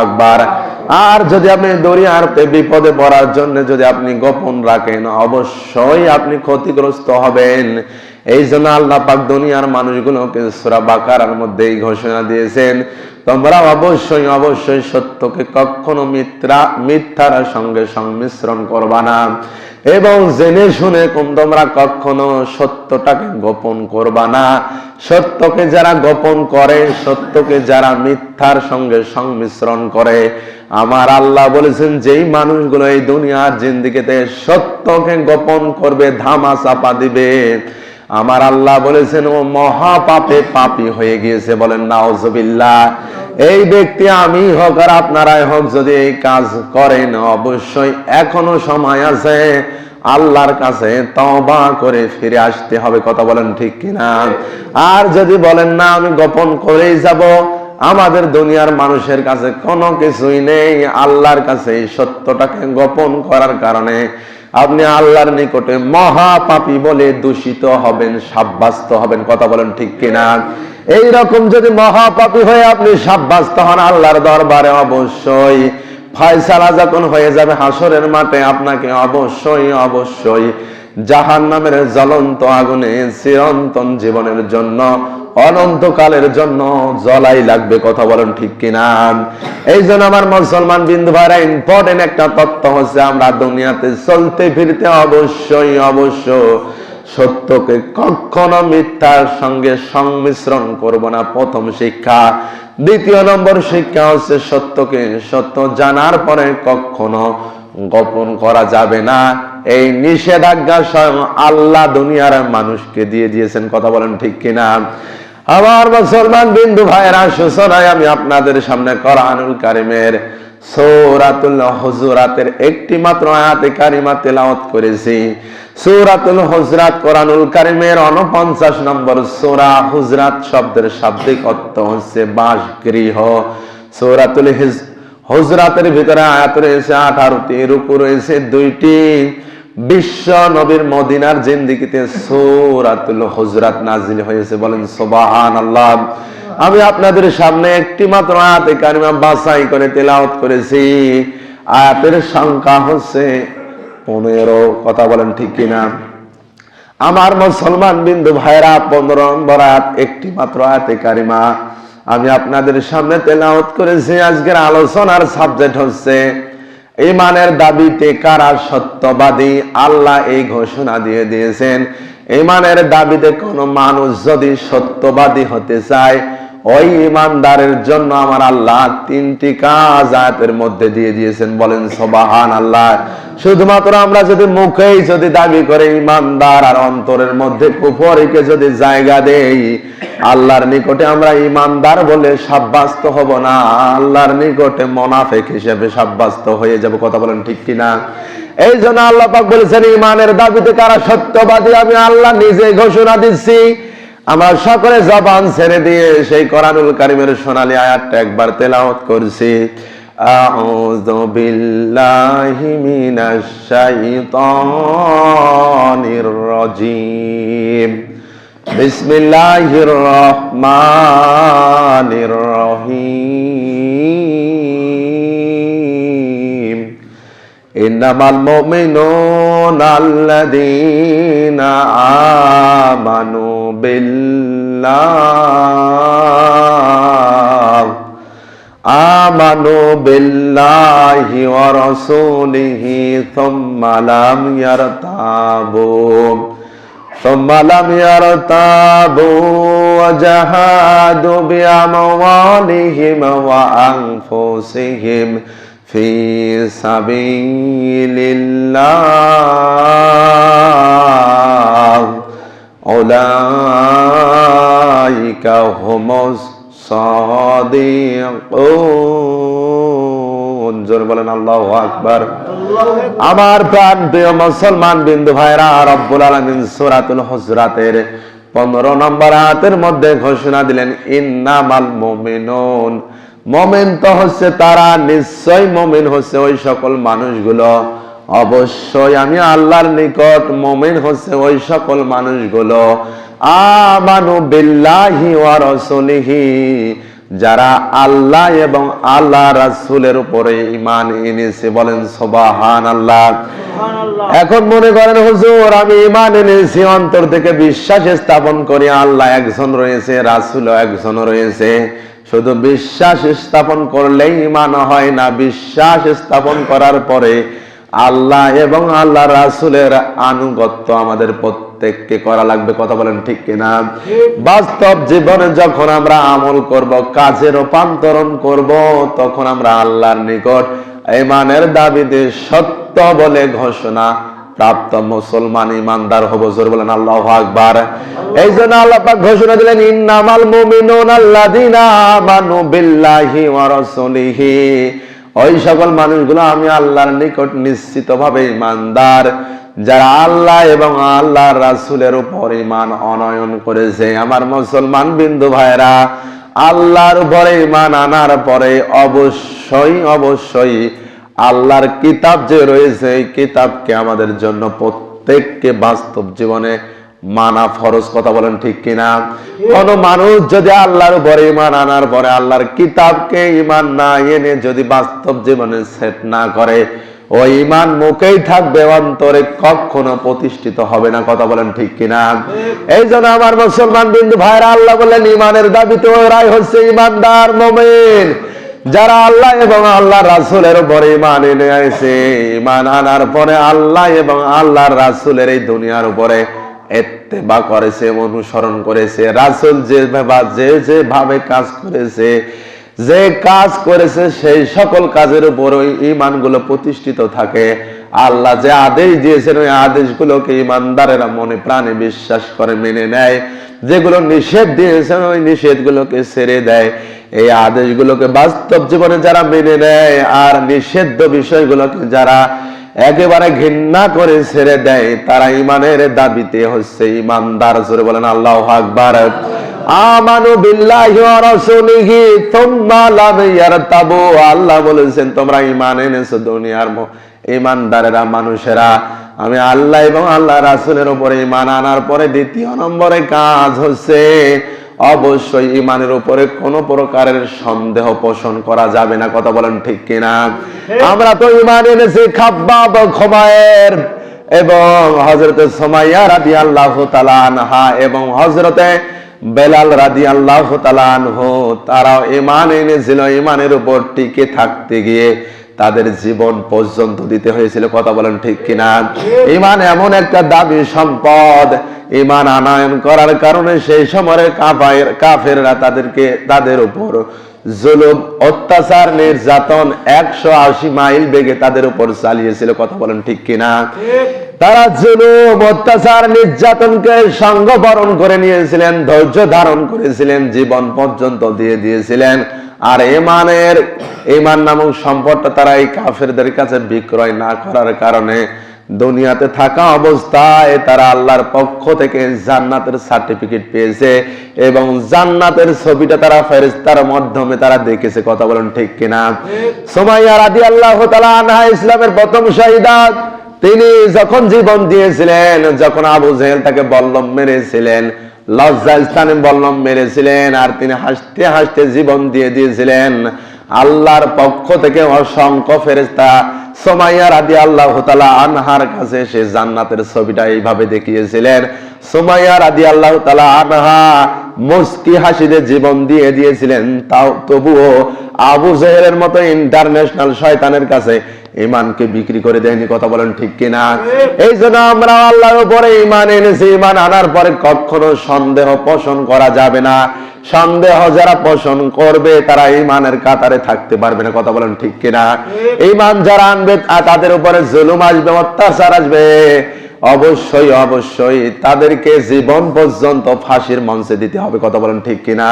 আকবার। আর যদি আপনি দরিয়ার বিপদে পড়ার জন্য যদি আপনি গোপন রাখেন, অবশ্যই আপনি ক্ষতিগ্রস্ত হবেন। এই জন্য আল্লাহ পাক দুনিয়ার মানুষগুলোকে সুরা বাকারার মধ্যে এই ঘোষণা দিয়েছেন, তোমরা অবশ্যই অবশ্যই সত্যকে কখনো মিথ্যা, মিথ্যার সঙ্গে সংমিশ্রণ করবা না এবং জেনে শুনে তোমরা কখনো সত্যটাকে গোপন করবা না। সত্যকে যারা গোপন করে, সত্যকে যারা মিথ্যার সঙ্গে সংমিশ্রণ করে, আমার আল্লাহ বলেছেন, যেই মানুষগুলো এই দুনিয়ার জিন্দিগিতে সত্যকে গোপন করবে, ধামা চাপা দিবে। আমার আল্লাহ বলেছেন, ও মহাপাপে পাপী হয়ে গিয়েছে। বলেন নাওজবিল্লাহ এই ব্যক্তি আমি হোক আর আপনারাই হোক, যদি এই কাজ করেন, অবশ্যই এখনও সময় আছে। আল্লাহর কাছে তবা করে ফিরে আসতে হবে। কথা বলেন ঠিক কিনা? আর যদি বলেন, না, আমি গোপন করেই যাব। আমাদের দুনিয়ার মানুষের কাছে কোনো কিছুই নেই। আল্লাহর কাছে সত্যটাকে গোপন করার কারণে আপনি আল্লাহর নিকটে মহাপাপী বলে দূষিত হবেন সাব্যস্ত হবেন, কথা বলেন ঠিক কিনা? এই রকম যদি মহাপাপী হয়ে আপনি সাব্যস্ত হন আল্লাহর দরবারে অবশ্যই। ফয়সালা যখন হয়ে যাবে হাসরের মাঠে, আপনাকে অবশ্যই অবশ্যই জাহান নামের জ্বলন্ত আগুনে চিরন্তন জীবনের জন্য অনন্তকালের জন্য জলাই লাগবে, কথা বলেন ঠিক কিনা? এই জন্য আমার মুসলমান বিন্দু ভাইরা ইম্পর্টেন্ট একটা তত্ত্ব হচ্ছে আমরা দুনিয়াতে চলতে ফিরতে অবশ্যই অবশ্য সত্যকে কখনো মিথ্যার সঙ্গে সংমিশ্রণ করব না। প্রথম শিক্ষা। দ্বিতীয় নম্বর শিক্ষা হচ্ছে সত্যকে সত্য জানার পরে কখনো গোপন করা যাবে না। এই নিষেধাজ্ঞা স্বয়ং আল্লাহ দুনিয়ার মানুষকে দিয়ে দিয়েছেন, কথা বলেন ঠিক কিনা? আমার মুসলমান বিন্দু ভাইয়েরা, সূচনায় আমি আপনাদের সামনে কোরআনুল কারিমের সৌরাতুল হুজুরাতের একটি মাত্র আয়াতে কারিমা তেলাওয়াত করেছি। সূরাতুল হুজরাত কারিমের 49 নম্বর সূরা হুজরাত শব্দের শাব্দিক অর্থ হচ্ছে সূরাতুল হিজ হুজরাতের ভিতরে আয়াত রয়েছে 18টি রুকু রয়েছে, দুইটি বিশ্ব নবীর মদিনার জিন্দিগিতে সূরাতুল হুজরাত নাজিল হয়েছে। বলেন, সুবহানাল্লাহ। আমি আপনাদের সামনে একটি মাত্র আয়াতে কারিমা বাছাই করে তেলাওয়াত করেছি। আয়াতের সংখ্যা হচ্ছে পনেরো। কথা বলেন ঠিক কিনা? আমার মুসলমান বিন্দু ভাইরা পনেরো নম্বর আয়াত, একটি মাত্র আয়াতে কারিমা। আমি আপনাদের সামনে তেলাওয়াত করেছি। আজকের আলোচনার সাবজেক্ট হচ্ছে ইমানের দাবিতে কারা সত্যবাদী? আল্লাহ এই ঘোষণা দিয়ে দিয়েছেন ইমানের দাবিতে কোন মানুষ যদি সত্যবাদী হতে চায় ওই ইমানদারের জন্য আমার আল্লাহ তিনটি কাজ আয়াতের মধ্যে দিয়ে দিয়েছেন। বলেন সবাহান আল্লাহ শুধুমাত্র আমরা যদি মুখেই যদি দাবি করে ইমানদার আর অন্তরের মধ্যে কুফরিকে যদি জায়গা দেই, আল্লাহর নিকটে আমরা ইমানদার বলে সাব্যস্ত হব না। আল্লাহর নিকটে মোনাফেক হিসেবে সাব্যস্ত হয়ে যাব। কথা বলেন ঠিক কিনা? এই জন্য আল্লাহ পাক বলেছেন, ইমানের দাবিতে কারা সত্যবাদী, আমি আল্লাহ নিজে ঘোষণা দিচ্ছি। আমরা সকলে জবান ছেড়ে দিয়ে সেই কোরআনুল কারিমের সোনালী আয়াতটা একবার তেলাওয়াত করছি। আউযু বিল্লাহি মিনাশ শাইতানির রাজিম। বিসমিল্লাহির রহমানির রহিম। ইন্নামাল মুমিনুনা আল্লাযীনা আমানু بالله آمنوا بالله ورسوله ثم لم يرتابوا ثم لم يرتابوا وجهادوا بأموالهم وأنفسهم في سبيل الله أولئك هم الصادقون জোর বলেন আল্লাহু আকবার আমার প্রাণ প্রিয় মুসলমান বিন্দু ভাইরা রব্বুল আলামিন সূরাতুল হুজরাতের 15 নম্বর আয়াতের মধ্যে ঘোষণা দিলেন ইন্নামাল মুমিনুন মুমিন তো হচ্ছে তারা নিশ্চয় মুমিন হচ্ছে ওই সকল মানুষগুলো অবশ্যই আমি আল্লাহর নিকট মুমিন হচ্ছে ওই সকল মানুষগুলো। আমানু বিল্লাহি ওয়া রাসূলিহি। যারা আল্লাহ এবং আল্লাহ রাসূলের উপরে ঈমান এনেছে বলেন সুবহান আল্লাহ এখন মনে করেন হুজুর আমি ইমান এনেছি অন্তর থেকে বিশ্বাস স্থাপন করি আল্লাহ একজন রয়েছে রাসুল একজন রয়েছে। শুধু বিশ্বাস স্থাপন করলেই ইমান হয় না বিশ্বাস স্থাপন করার পরে আল্লাহ এবং আল্লাহ রাসুলের আনুগত্য আমাদের প্রত্যেককে করা লাগবে। কথা বলেন ঠিক কিনা? বাস্তব জীবনে যখন আমরা আমল করব কাজে রূপান্তরণ করব, তখন আমরা আল্লাহর নিকট ইমানের দাবিতে সত্য বলে ঘোষণা প্রাপ্ত মুসলমান ইমানদার হব। জোর বলেন আল্লাহ আকবার। এই জন্য আল্লাহ পাক ঘোষণা দিলেন, ইন্নামাল মুমিনুন আল্লাযিনা আমানু বিল্লাহি ওয়া রাসূলিহি। ওই সকল মানুষগুলো আমি আল্লাহর নিকট নিশ্চিতভাবে ইমানদার, যারা আল্লাহ এবং আল্লাহর রাসূলের উপর ঈমান অনয়ন করেছে। আমার মুসলমান বিন্দু ভাইরা আল্লাহর উপরে ঈমান আনার পরে অবশ্যই অবশ্যই আল্লাহর কিতাব যে রয়েছে, এই কিতাবকে আমাদের জন্য প্রত্যেককে বাস্তব জীবনে মানা ফরজ কথা বলেন ঠিক কিনা? কোন মানুষ যদি আল্লাহর উপরে ইমান আনার পরে আল্লাহর কিতাবকে ইমান না এনে যদি বাস্তব জীবনে সেট না করে ইমান মুখেই থাকবে, অন্তরে কখনো প্রতিষ্ঠিত হবে না, কথা বলেন ঠিক কিনা? এই জন্য আমার মুসলমান বিন্দু ভাইরা আল্লাহ বলেন ইমানের দাবিতে হচ্ছে ইমানদার মোমেন। যারা আল্লাহ এবং আল্লাহ রাসুলের উপরে ইমান এনে ইমান আনার পরে আল্লাহ এবং আল্লাহর রাসুলের এই দুনিয়ার উপরে এত্তেবা করেছে, অনুসরণ করেছে, রাসুল যে যে যেভাবে কাজ করেছে, যে কাজ করেছে, সেই সকল কাজের উপর ওই ইমানগুলো প্রতিষ্ঠিত থাকে। আল্লাহ যে আদেশ দিয়েছেন, ওই আদেশগুলোকে ইমানদারেরা মনে প্রাণে বিশ্বাস করে, মেনে নেয়। যেগুলো নিষেধ দিয়েছেন, ওই নিষেধগুলোকে ছেড়ে দেয়। এই আদেশগুলোকে বাস্তব জীবনে যারা মেনে নেয়, আর নিষিদ্ধ বিষয়গুলোকে যারা একেবারে ঘৃণা করে ছেড়ে দেয়। তারা ইমানের দাবিতে হচ্ছে ইমানদার জোরে বলেন, আল্লাহ আকবার। আল্লাহ আমি আল্লাহ এবং আল্লাহ রাসূলের উপরে ঈমান আনার পরে দ্বিতীয় নম্বরে কাজ হচ্ছে অবশ্যই ইমানের উপরে কোনো প্রকারের সন্দেহ পোষণ করা যাবে না। কথা বলেন ঠিক কিনা? আমরা তো ইমান এনেছি খাব্বাব খমায়ের এবং হজরতে সোমাইয়া রাদি আল্লাহ আনহা এবং হজরতে বেলাল রাদি আল্লাহ আনহু তারাও ইমান এনেছিল ইমানের উপর টিকে থাকতে গিয়ে। তাদের জীবন পর্যন্ত দিতে হয়েছিল। কথা বলেন ঠিক কিনা? ইমান এমন একটা দাবি সম্পদ ইমান আনায়ন করার কারণে সেই সময়ের কাফের কাফেররা তাদেরকে, তাদের উপর জুলুম, অত্যাচার, নির্যাতন একশো আশি মাইল বেগে তাদের উপর চালিয়েছিল। কথা বলেন ঠিক কিনা? তারা জুলুম, অত্যাচার, নির্যাতনকে সঙ্গ বরণ করে নিয়েছিলেন, ধৈর্য ধারণ করেছিলেন, জীবন পর্যন্ত দিয়ে দিয়েছিলেন। আর এমানের ইমান নামক সম্পদটা তারা এই কাফেরদের কাছে বিক্রয় না করার কারণে দুনিয়াতে থাকা অবস্থায় তারা আল্লাহর পক্ষ থেকে জান্নাতের সার্টিফিকেট পেয়েছে এবং জান্নাতের ছবিটা তারা ফেরেস্তার মাধ্যমে তারা দেখেছে। কথা বলেন ঠিক কিনা? সোমাইয়া রাদি আল্লাহ আনহা ইসলামের প্রথম শাহিদাত, তিনি যখন জীবন দিয়েছিলেন, যখন আবু জেহেল তাকে বল্লম মেরেছিলেন লজ্জা স্থানে মেরেছিলেন আর তিনি হাসতে হাসতে জীবন দিয়ে দিয়েছিলেন। আল্লাহর পক্ষ থেকে অসংখ্য ফেরেস্তা সোমাইয়া আল্লাহ তালা আনহার কাছে সে জান্নাতের ছবিটা এইভাবে দেখিয়েছিলেন। সোমাইয়া রাদি আল্লাহ তালা আনহা মুস্কি হাসিতে জীবন দিয়ে দিয়েছিলেন। তাও তবুও আবু জেহেরের মতো ইন্টারন্যাশনাল শয়তানের কাছে ইমানকে বিক্রি করে দেয়নি কথা বলেন ঠিক কিনা? এই জন্য আমরা আল্লাহর উপরে ইমান এনেছি ইমান আনার পরে কখনো সন্দেহ পোষণ করা যাবে না। সন্দেহ যারা পোষণ করবে তারা ইমানের কাতারে থাকতে পারবে না কথা বলেন ঠিক কিনা? ইমান যারা আনবে তাদের উপরে জুলুম আসবে অত্যাচার আসবে। অবশ্যই অবশ্যই। তাদেরকে জীবন পর্যন্ত ফাঁসির মঞ্চে দিতে হবে, কথা বলেন ঠিক কিনা?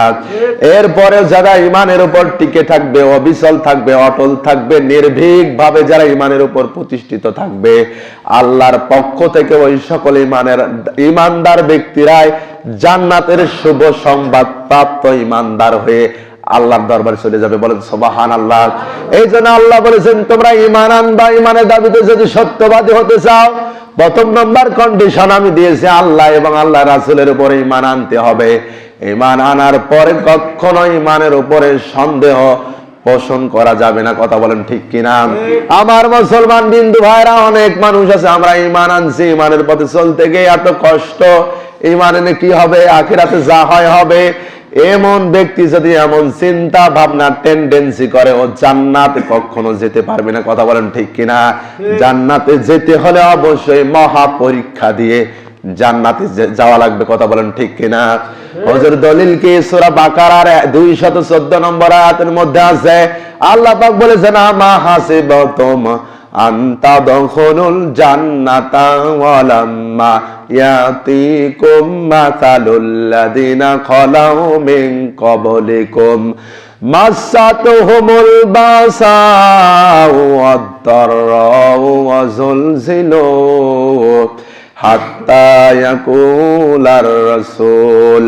এরপরে যারা ইমানের উপর টিকে থাকবে, অবিচল থাকবে, অটল থাকবে নির্ভীক ভাবে যারা ইমানের উপর প্রতিষ্ঠিত থাকবে, আল্লাহর পক্ষ থেকে ওই সকল ইমানের, ইমানদার ব্যক্তিরাই জান্নাতের শুভ সংবাদ প্রাপ্ত ইমানদার হয়ে আল্লাহর দরবারে চলে যাবে বলেন সোবাহান আল্লাহ এই জন্য আল্লাহ বলেছেন, তোমরা ইমান আনবা ইমানের দাবিতে যদি সত্যবাদী হতে চাও, প্রথম নম্বর কন্ডিশন আমি দিয়েছি আল্লাহ এবং আল্লাহ রাসুলের উপরে ইমান আনতে হবে। ইমান আনার পরে কখনো ইমানের উপরে সন্দেহ পোষণ করা যাবে না। কথা বলেন ঠিক কিনা? আমার মুসলমান বিন্দু ভাইরা, অনেক মানুষ আছে, আমরা ইমান আনছি ইমানের পথে চলতে গিয়ে এত কষ্ট ইমান এনে কি হবে? আখিরাতে যা হয় হবে। এমন ব্যক্তি যদি এমন চিন্তা ভাবনা টেন্ডেন্সি করে, ও জান্নাতে কখনো যেতে পারবে না। কথা বলেন ঠিক কিনা? জান্নাতে যেতে হলে অবশ্যই মহা পরীক্ষা দিয়ে জান্নাতে যাওয়া লাগবে। কথা বলেন ঠিক কিনা? হজর দলিল কি সূরা বাকারার 214 নম্বর আয়াতের মধ্যে আছে? আল্লাহ পাক বলেছেন, আমা হাসিবাতুম আন্তা দখলুল জান্নাতা ওয়ালাম্মা ইয়াতিকুম মাসালুল লাযিনা খালাউ মিন ক্বাবলিকুম মাসাতুহুমুল বাসাউ ওয়াদ-দাররাউ ওয়া যুলজিলু হাত্তা ইয়াকুলার রাসূল